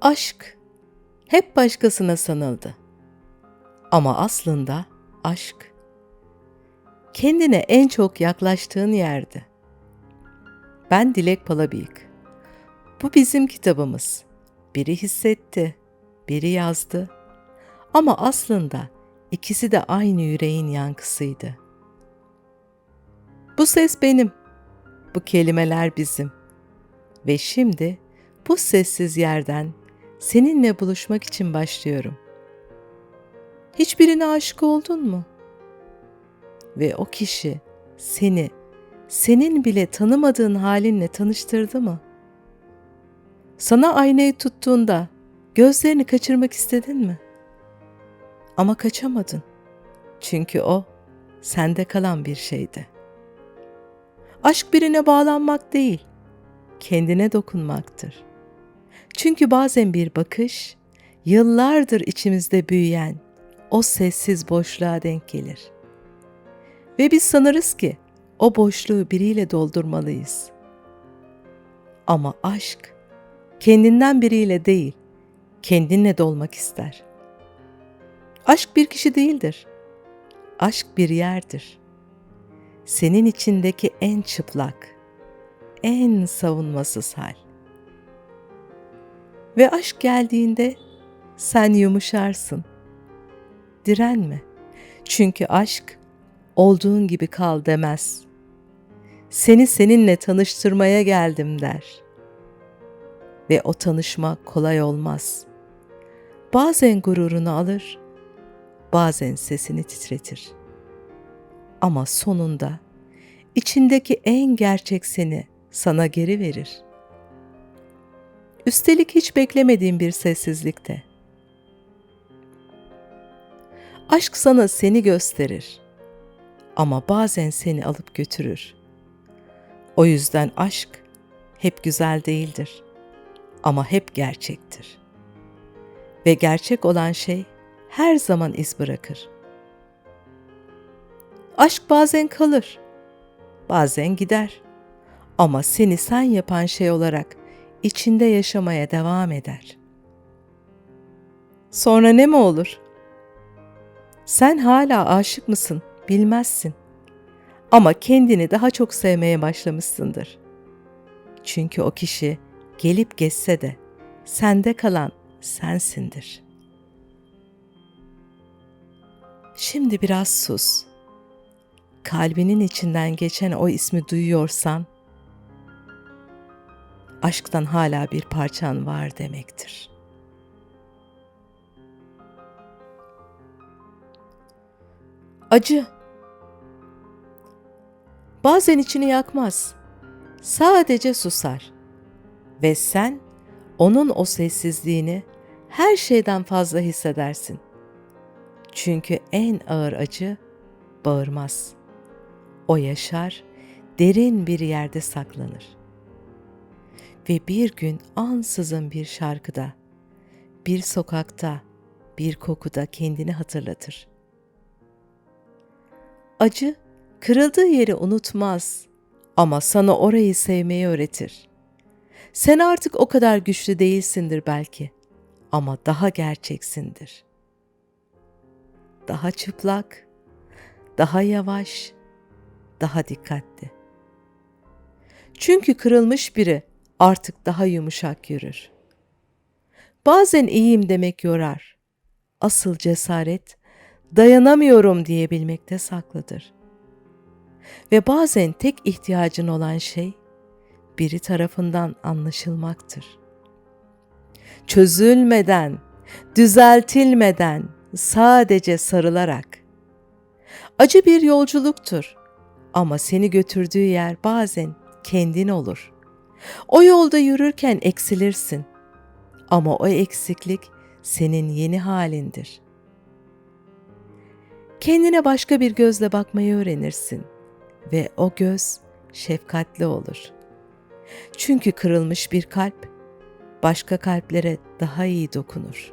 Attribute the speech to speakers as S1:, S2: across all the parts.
S1: Aşk hep başkasına sanıldı. Ama aslında aşk kendine en çok yaklaştığın yerde. Ben Dilek Palabıyık. Bu bizim kitabımız. Biri hissetti, biri yazdı. Ama aslında ikisi de aynı yüreğin yankısıydı. Bu ses benim. Bu kelimeler bizim. Ve şimdi bu sessiz yerden seninle buluşmak için başlıyorum. Hiçbirine aşık oldun mu? Ve o kişi seni senin bile tanımadığın halinle tanıştırdı mı? Sana aynayı tuttuğunda gözlerini kaçırmak istedin mi? Ama kaçamadın. Çünkü o sende kalan bir şeydi. Aşk birine bağlanmak değil, kendine dokunmaktır. Çünkü bazen bir bakış yıllardır içimizde büyüyen o sessiz boşluğa denk gelir. Ve biz sanırız ki o boşluğu biriyle doldurmalıyız. Ama aşk kendinden biriyle değil, kendinle dolmak ister. Aşk bir kişi değildir. Aşk bir yerdir. Senin içindeki en çıplak, en savunmasız hal. Ve aşk geldiğinde sen yumuşarsın. Direnme. Çünkü aşk olduğun gibi kal demez. Seni seninle tanıştırmaya geldim der. Ve o tanışma kolay olmaz. Bazen gururunu alır, bazen sesini titretir. Ama sonunda içindeki en gerçek seni sana geri verir. Üstelik hiç beklemediğin bir sessizlikte. Aşk sana seni gösterir ama bazen seni alıp götürür. O yüzden aşk hep güzel değildir ama hep gerçektir. Ve gerçek olan şey her zaman iz bırakır. Aşk bazen kalır, bazen gider. Ama seni sen yapan şey olarak içinde yaşamaya devam eder. Sonra ne mi olur? Sen hala aşık mısın bilmezsin. Ama kendini daha çok sevmeye başlamışsındır. Çünkü o kişi gelip geçse de sende kalan sensindir. Şimdi biraz sus. Kalbinin içinden geçen o ismi duyuyorsan aşktan hala bir parçan var demektir. Acı bazen içini yakmaz. Sadece susar. Ve sen onun o sessizliğini her şeyden fazla hissedersin. Çünkü en ağır acı bağırmaz. O yaşar, derin bir yerde saklanır ve bir gün ansızın bir şarkıda, bir sokakta, bir kokuda kendini hatırlatır. Acı kırıldığı yeri unutmaz ama sana orayı sevmeyi öğretir. Sen artık o kadar güçlü değilsindir belki ama daha gerçeksindir. Daha çıplak, daha yavaş, daha dikkatli. Çünkü kırılmış biri artık daha yumuşak yürür. Bazen iyiyim demek yorar. Asıl cesaret dayanamıyorum diyebilmekte saklıdır. Ve bazen tek ihtiyacın olan şey biri tarafından anlaşılmaktır. Çözülmeden, düzeltilmeden, sadece sarılarak. Acı bir yolculuktur ama seni götürdüğü yer bazen kendin olur.'' O yolda yürürken eksilirsin. Ama o eksiklik senin yeni halindir. Kendine başka bir gözle bakmayı öğrenirsin ve o göz şefkatli olur. Çünkü kırılmış bir kalp başka kalplere daha iyi dokunur.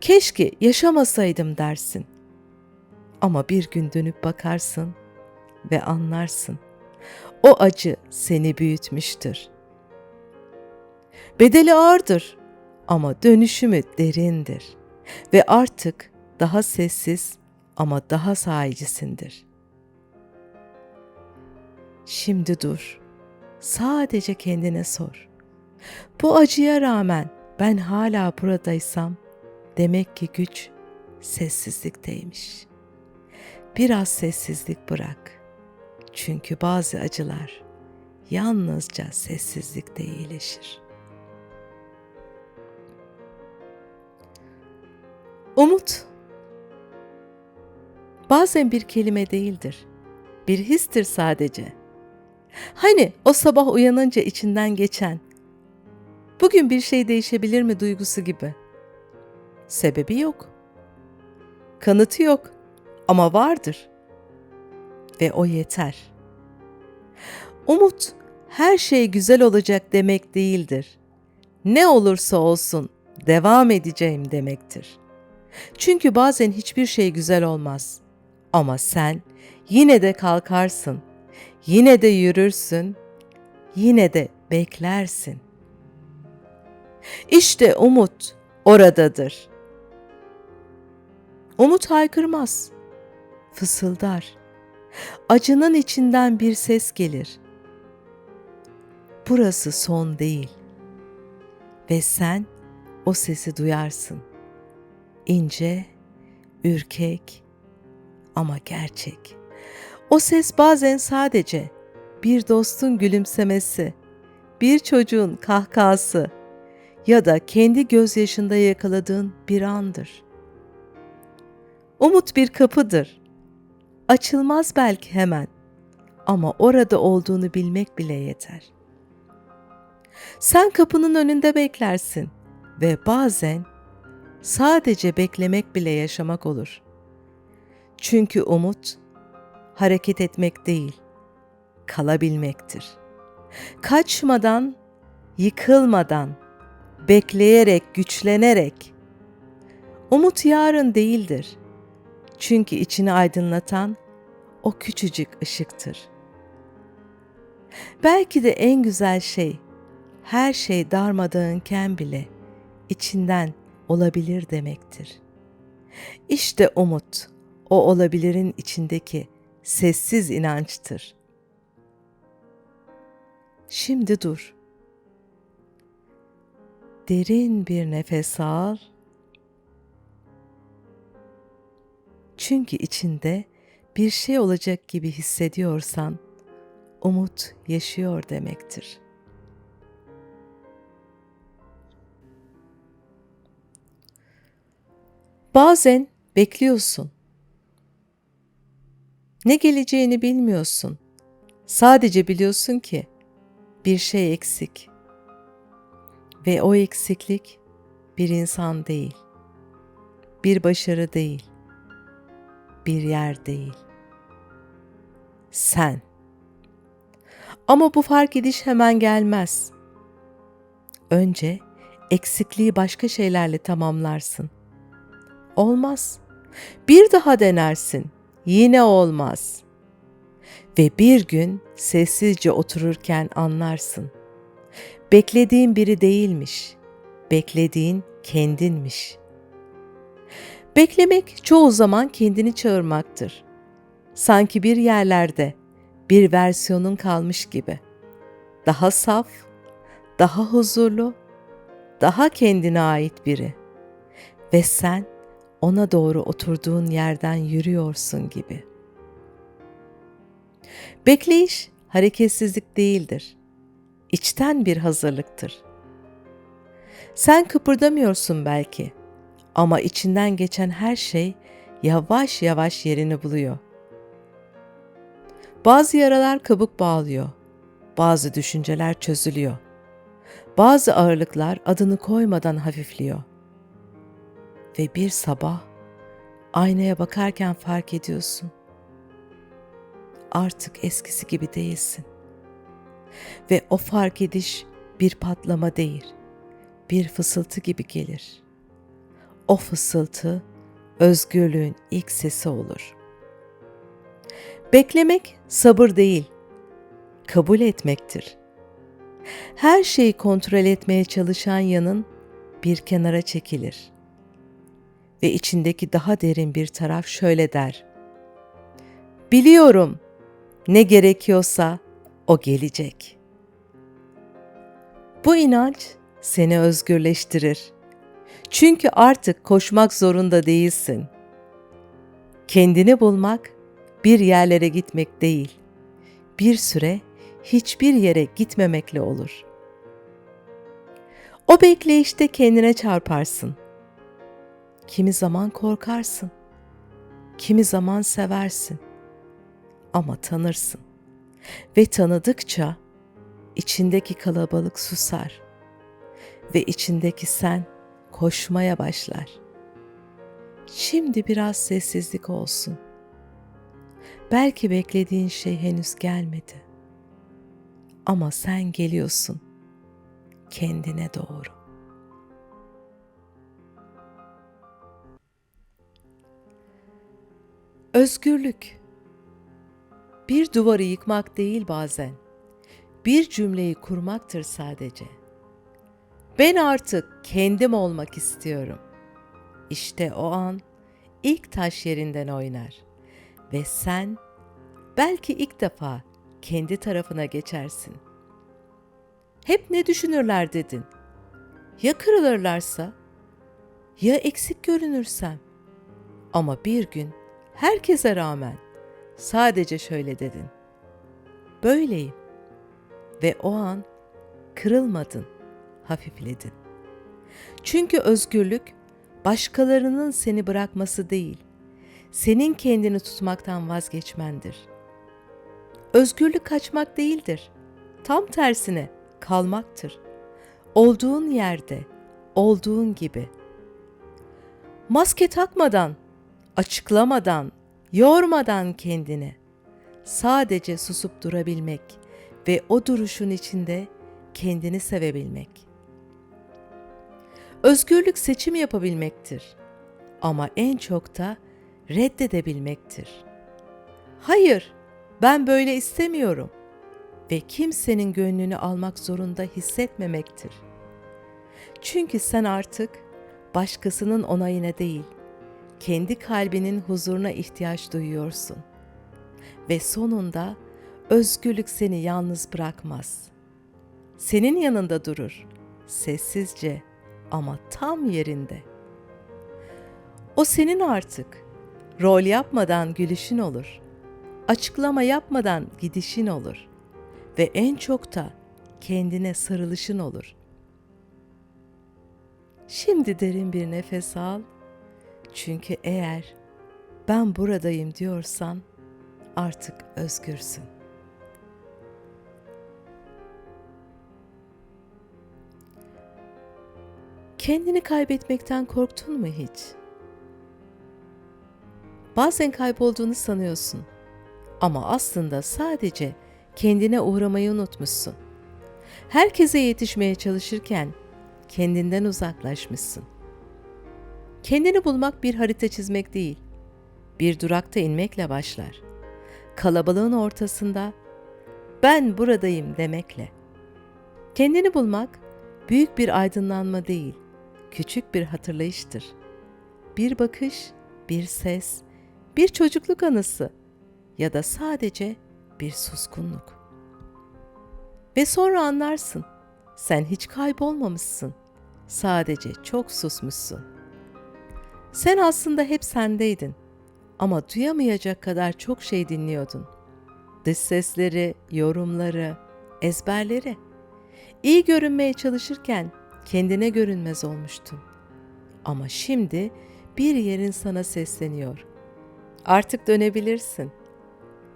S1: Keşke yaşamasaydım dersin. Ama bir gün dönüp bakarsın ve anlarsın. O acı seni büyütmüştür. Bedeli ağırdır ama dönüşümü derindir ve artık daha sessiz ama daha sahicisindir. Şimdi dur. Sadece kendine sor. Bu acıya rağmen ben hala buradaysam demek ki güç sessizlikteymiş. Biraz sessizlik bırak. Çünkü bazı acılar yalnızca sessizlikte iyileşir. Umut bazen bir kelime değildir. Bir histir sadece. Hani o sabah uyanınca içinden geçen bugün bir şey değişebilir mi duygusu gibi. Sebebi yok. Kanıtı yok ama vardır. Ve o yeter. Umut her şey güzel olacak demek değildir. Ne olursa olsun devam edeceğim demektir. Çünkü bazen hiçbir şey güzel olmaz. Ama sen yine de kalkarsın. Yine de yürürsün. Yine de beklersin. İşte umut oradadır. Umut haykırmaz. Fısıldar. Acının içinden bir ses gelir. Burası son değil. Ve sen o sesi duyarsın. İnce, ürkek ama gerçek. O ses bazen sadece bir dostun gülümsemesi, bir çocuğun kahkahası ya da kendi gözyaşında yakaladığın bir andır. Umut bir kapıdır. Açılmaz belki hemen ama orada olduğunu bilmek bile yeter. Sen kapının önünde beklersin ve bazen sadece beklemek bile yaşamak olur. Çünkü umut hareket etmek değil, kalabilmektir. Kaçmadan, yıkılmadan, bekleyerek, güçlenerek. Umut yarın değildir. Çünkü içini aydınlatan o küçücük ışıktır. Belki de en güzel şey her şey darmadağınken bile içinden olabilir demektir. İşte umut, o olabilirin içindeki sessiz inançtır. Şimdi dur. Derin bir nefes al. Çünkü içinde bir şey olacak gibi hissediyorsan umut yaşıyor demektir.'' Bazen bekliyorsun. Ne geleceğini bilmiyorsun. Sadece biliyorsun ki bir şey eksik. Ve o eksiklik bir insan değil. Bir başarı değil. Bir yer değil. Sen. Ama bu fark ediş hemen gelmez. Önce eksikliği başka şeylerle tamamlarsın. Olmaz. Bir daha denersin. Yine olmaz. Ve bir gün sessizce otururken anlarsın. Beklediğin biri değilmiş. Beklediğin kendinmiş. Beklemek çoğu zaman kendini çağırmaktır. Sanki bir yerlerde bir versiyonun kalmış gibi. Daha saf, daha huzurlu, daha kendine ait biri. Ve sen ona doğru oturduğun yerden yürüyorsun gibi. Bekleyiş hareketsizlik değildir. İçten bir hazırlıktır. Sen kıpırdamıyorsun belki ama içinden geçen her şey yavaş yavaş yerini buluyor. Bazı yaralar kabuk bağlıyor. Bazı düşünceler çözülüyor. Bazı ağırlıklar adını koymadan hafifliyor ve bir sabah aynaya bakarken fark ediyorsun. Artık eskisi gibi değilsin. Ve o fark ediş bir patlama değil, bir fısıltı gibi gelir. O fısıltı özgürlüğün ilk sesi olur. Beklemek sabır değil, kabul etmektir. Her şeyi kontrol etmeye çalışan yanın bir kenara çekilir ve içindeki daha derin bir taraf şöyle der. Biliyorum ne gerekiyorsa o gelecek. Bu inanç seni özgürleştirir. Çünkü artık koşmak zorunda değilsin. Kendini bulmak bir yerlere gitmek değil. Bir süre hiçbir yere gitmemekle olur. O bekleyişte kendine çarparsın. Kimi zaman korkarsın. Kimi zaman seversin. Ama tanırsın. Ve tanıdıkça içindeki kalabalık susar ve içindeki sen koşmaya başlar. Şimdi biraz sessizlik olsun. Belki beklediğin şey henüz gelmedi. Ama sen geliyorsun kendine doğru. Özgürlük bir duvarı yıkmak değil bazen. Bir cümleyi kurmaktır sadece. Ben artık kendim olmak istiyorum. İşte o an ilk taş yerinden oynar ve sen belki ilk defa kendi tarafına geçersin. Hep ne düşünürler dedin? Ya kırılırlarsa? Ya eksik görünürsem? Ama bir gün herkese rağmen sadece şöyle dedin. Böyleyim. Ve o an kırılmadın, hafifledin. Çünkü özgürlük başkalarının seni bırakması değil, senin kendini tutmaktan vazgeçmendir. Özgürlük kaçmak değildir. Tam tersine kalmaktır. Olduğun yerde, olduğun gibi. Maske takmadan, açıklamadan, yormadan kendini. Sadece susup durabilmek ve o duruşun içinde kendini sevebilmek. Özgürlük seçim yapabilmektir. Ama en çok da reddedebilmektir. Hayır, ben böyle istemiyorum ve kimsenin gönlünü almak zorunda hissetmemektir. Çünkü sen artık başkasının onayına değil, kendi kalbinin huzuruna ihtiyaç duyuyorsun. Ve sonunda özgürlük seni yalnız bırakmaz. Senin yanında durur, sessizce ama tam yerinde. O senin artık. Rol yapmadan gülüşün olur. Açıklama yapmadan gidişin olur ve en çok da kendine sarılışın olur. Şimdi derin bir nefes al. Çünkü eğer ben buradayım diyorsan artık özgürsün. Kendini kaybetmekten korktun mu hiç? Bazen kaybolduğunu sanıyorsun ama aslında sadece kendine uğramayı unutmuşsun. Herkese yetişmeye çalışırken kendinden uzaklaşmışsın. Kendini bulmak bir harita çizmek değil, bir durakta inmekle başlar. Kalabalığın ortasında ben buradayım demekle. Kendini bulmak büyük bir aydınlanma değil, küçük bir hatırlayıştır. Bir bakış, bir ses, bir çocukluk anısı ya da sadece bir suskunluk. Ve sonra anlarsın. Sen hiç kaybolmamışsın. Sadece çok susmuşsun. Sen aslında hep sendeydin ama duyamayacak kadar çok şey dinliyordun. Dış sesleri, yorumları, ezberleri. İyi görünmeye çalışırken kendine görünmez olmuştun. Ama şimdi bir yerin sana sesleniyor. Artık dönebilirsin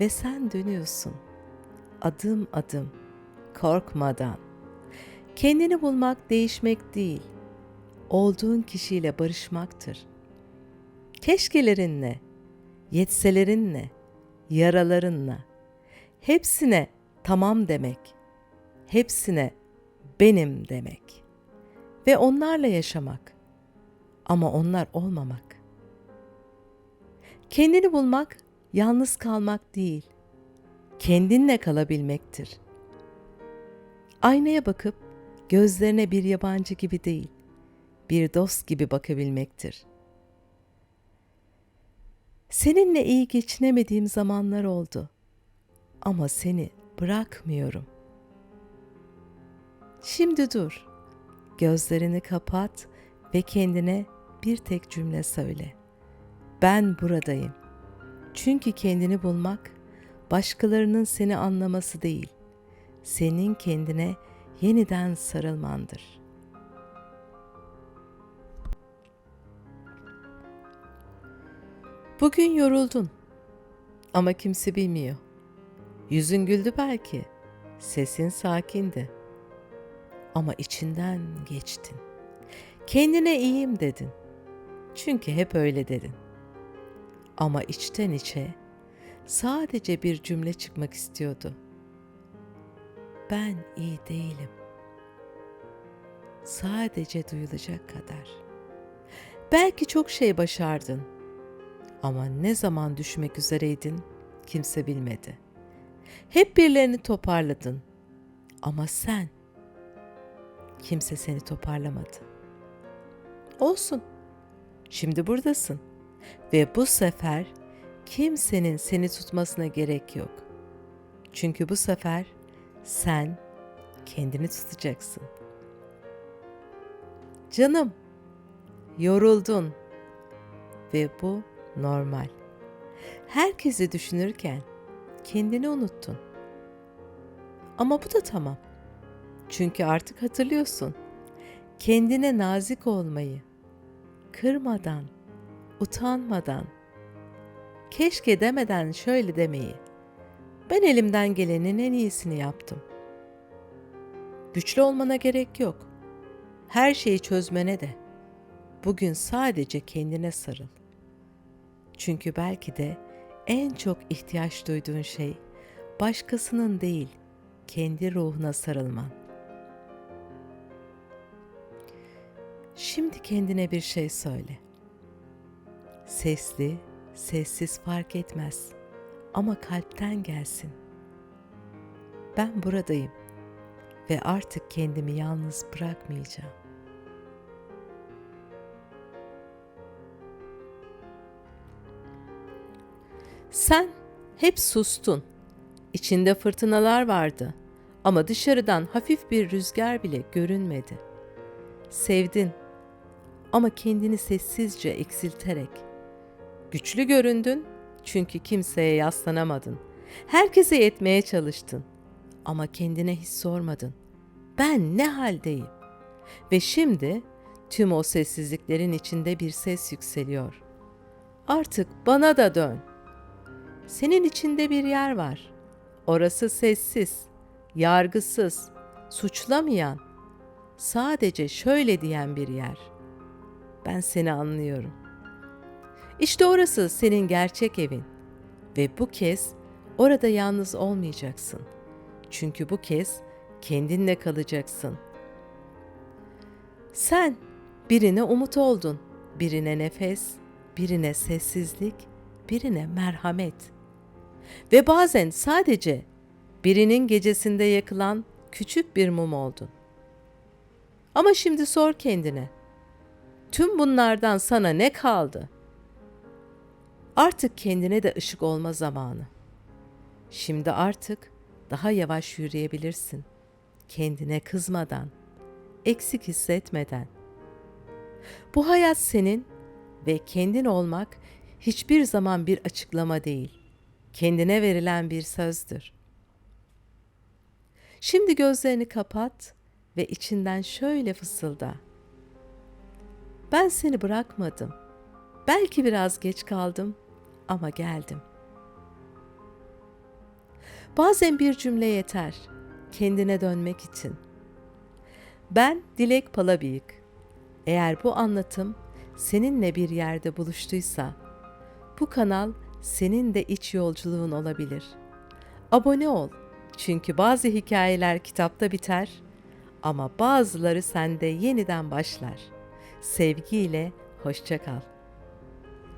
S1: ve sen dönüyorsun. Adım adım, korkmadan. Kendini bulmak değişmek değil, olduğun kişiyle barışmaktır. Keşkelerinle, yetselerinle, yaralarınla, hepsine tamam demek, hepsine benim demek ve onlarla yaşamak ama onlar olmamak. Kendini bulmak yalnız kalmak değil, kendinle kalabilmektir. Aynaya bakıp gözlerine bir yabancı gibi değil, bir dost gibi bakabilmektir. Seninle iyi geçinemediğim zamanlar oldu. Ama seni bırakmıyorum. Şimdi dur. Gözlerini kapat ve kendine bir tek cümle söyle. Ben buradayım. Çünkü kendini bulmak başkalarının seni anlaması değil, senin kendine yeniden sarılmandır. Bugün yoruldun ama kimse bilmiyor. Yüzün güldü belki, sesin sakindi. Ama içinden geçtin. Kendine iyiyim dedin. Çünkü hep öyle dedin. Ama içten içe sadece bir cümle çıkmak istiyordu. Ben iyi değilim. Sadece duyulacak kadar. Belki çok şey başardın. Ama ne zaman düşmek üzereydin kimse bilmedi. Hep birilerini toparladın. Ama sen kimse seni toparlamadı. Olsun. Şimdi buradasın. Ve bu sefer kimsenin seni tutmasına gerek yok. Çünkü bu sefer sen kendini tutacaksın. Canım, yoruldun ve bu normal. Herkesi düşünürken kendini unuttun. Ama bu da tamam. Çünkü artık hatırlıyorsun. Kendine nazik olmayı, kırmadan, utanmadan, keşke demeden şöyle demeyi. Ben elimden gelenin en iyisini yaptım. Güçlü olmana gerek yok. Her şeyi çözmene de. Bugün sadece kendine sarıl. Çünkü belki de en çok ihtiyaç duyduğun şey başkasının değil, kendi ruhuna sarılman. Şimdi kendine bir şey söyle. Sesli, sessiz fark etmez ama kalpten gelsin. Ben buradayım ve artık kendimi yalnız bırakmayacağım. Sen hep sustun. İçinde fırtınalar vardı ama dışarıdan hafif bir rüzgar bile görünmedi. Sevdin ama kendini sessizce eksilterek. Güçlü göründün çünkü kimseye yaslanamadın. Herkese yetmeye çalıştın ama kendine hiç sormadın. Ben ne haldeyim? Ve şimdi tüm o sessizliklerin içinde bir ses yükseliyor. Artık bana da dön. Senin içinde bir yer var. Orası sessiz, yargısız, suçlamayan, sadece şöyle diyen bir yer. Ben seni anlıyorum. İşte orası senin gerçek evin ve bu kez orada yalnız olmayacaksın. Çünkü bu kez kendinle kalacaksın. Sen birine umut oldun, birine nefes, birine sessizlik, birine merhamet. Ve bazen sadece birinin gecesinde yakılan küçük bir mum oldun. Ama şimdi sor kendine. Tüm bunlardan sana ne kaldı? Artık kendine de ışık olma zamanı. Şimdi artık daha yavaş yürüyebilirsin. Kendine kızmadan, eksik hissetmeden. Bu hayat senin ve kendin olmak hiçbir zaman bir açıklama değil. Kendine verilen bir sözdür. Şimdi gözlerini kapat ve içinden şöyle fısılda. Ben seni bırakmadım. Belki biraz geç kaldım ama geldim. Bazen bir cümle yeter kendine dönmek için. Ben Dilek Palabıyık. Eğer bu anlatım seninle bir yerde buluştuysa bu kanal senin de iç yolculuğun olabilir. Abone ol. Çünkü bazı hikayeler kitapta biter ama bazıları sende yeniden başlar. Sevgiyle hoşça kal.